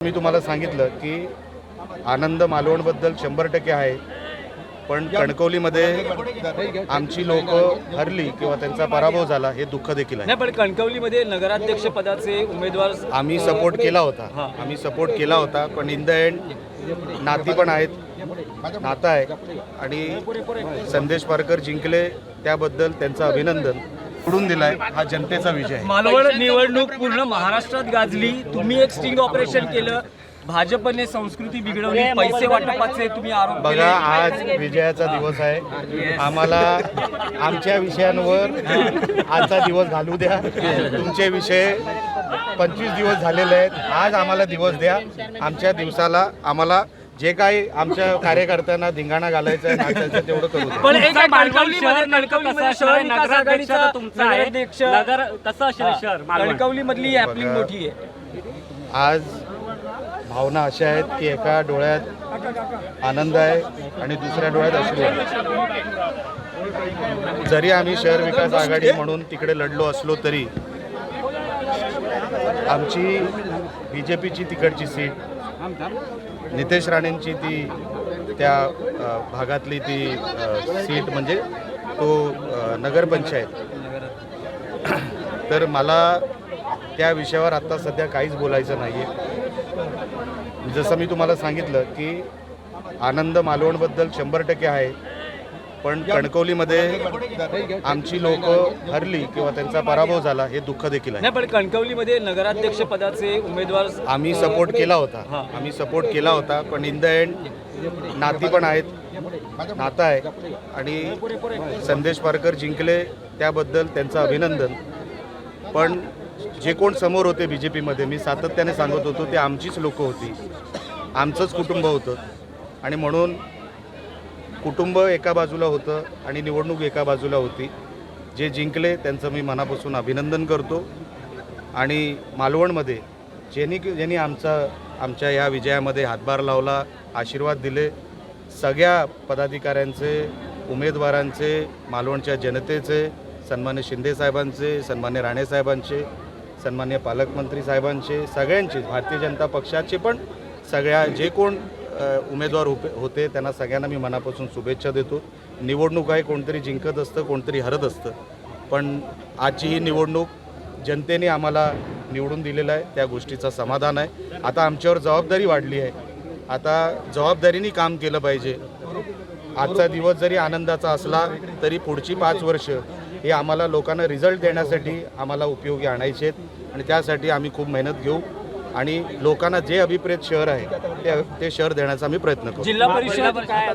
मी तुम्हाला सांगितलं की आनंद मालवणबद्दल शंभर टक्के आहे पण कणकवलीमध्ये आमची लोक हरली किंवा त्यांचा पराभव झाला हे दुःख देखील आहे. पण कणकवलीमध्ये नगराध्यक्ष पदाचे उमेदवार आम्ही सपोर्ट केला होता. हां. आम्ही सपोर्ट केला होता पण इन द एंड नाती पण आहेत नातं आहे. आणि संदेश पारकर जिंकले त्याबद्दल त्यांचं अभिनंदन. सोडून दिलाय हा जनतेचा विजय आहे. मालवण निवडणूक पूर्ण महाराष्ट्रात गाजली. तुम्ही एक स्टिंग ऑपरेशन केलं. भाजपने संस्कृती बिघडवली पैसे वाटपाचे तुम्ही आरोप बघा आज विजयाचा दिवस आहे. आम्हाला आमच्या विषयांवर आजचा दिवस घालू द्या. तुमचे विषय पंचवीस दिवस झालेले आहेत. आज आम्हाला दिवस द्या. आमच्या दिवसाला आम्हाला जे काही आमच्या कार्यकर्त्यांना धिंगाणा घालायचं आहे नाचायचं तेवढं करू द्या. पण एक मालवण कणकवलीमध्ये शहर नेमकं कणकवलीमध्ये कसं शहर असणार? विकास नगराध्यक्ष आघाडीचा तर तुमचा आहे. नगराध्यक्ष. नगर कसं असेल हा, शहर? मालवण. कणकवलीमधली ॲपलिंग बघा. मोठी आहे. आज भावना अशा आहेत की एका डोळ्यात आनंद आहे आणि दुसऱ्या डोळ्यात अश्रू आहे जरी आम्ही शहर विकास आघाडी म्हणून तिकडे लढलो असलो तरी आमची बी जे पीची तिकडची सीट नितेश राणेंची ती त्या भागातली ती सीट म्हणजे तो नगरपंचायत. तर मला त्या विषयावर आत्ता सध्या काहीच बोलायचं नाही आहे जसं मी तुम्हाला सांगितलं की आनंद मालवणबद्दल शंभर टक्के आहे. पण कणकवलीमध्ये आमची लोक हरली किंवा त्यांचा पराभव झाला हे दुःख देखील आहे. नाही पण कणकवलीमध्ये नगराध्यक्ष पदाचे उमेदवार आम्ही सपोर्ट केला होता. हां. आम्ही सपोर्ट केला होता पण इन द एंड नाती पण आहेत नातं आहे. आणि संदेश पारकर जिंकले त्याबद्दल त्यांचं अभिनंदन. पण जे कोण समोर होते बी जे पीमध्ये मी सातत्याने सांगत होतो ते आमचीच लोकं होती. आमचंच कुटुंब होतं. आणि म्हणून कुटुंब एका बाजूला होतं आणि निवडणूक एका बाजूला होती. जे जिंकले त्यांचं मी मनापासून अभिनंदन करतो. आणि मालवणमध्ये ज्यांनी ज्यांनी आमचा आमच्या या विजयामध्ये हातभार लावला आशीर्वाद दिले सगळ्या पदाधिकाऱ्यांचे उमेदवारांचे मालवणच्या जनतेचे सन्मान्य शिंदे साहेबांचे सन्मान्य राणे साहेबांचे सन्मान्य पालकमंत्री साहेबांचे सगळ्यांचे भारतीय जनता पक्षाचे पण सगळ्या जे कोण उमेदवार उभे होते त्यांना सगळ्यांना मी मनापासून शुभेच्छा देतो. निवडणूक आहे कोणतरी जिंकत असतं कोणतरी हरत असतं. पण आजची ही निवडणूक जनतेने आम्हाला निवडून दिलेलं आहे त्या गोष्टीचं समाधान आहे. आता आमच्यावर जबाबदारी वाढली आहे. आता जबाबदारीने काम केलं पाहिजे. आजचा दिवस जरी आनंदाचा असला तरी पुढची पाच वर्ष हे आम्हाला लोकांना रिझल्ट देण्यासाठी आम्हाला उपयोगी आणायचे आहेत. आणि त्यासाठी आम्ही खूप मेहनत घेऊ. आणि लोकांना जे अभिप्रेत शहर आहे ते ते शहर देण्याचा आम्ही प्रयत्न करू जिल्हा परिषद काय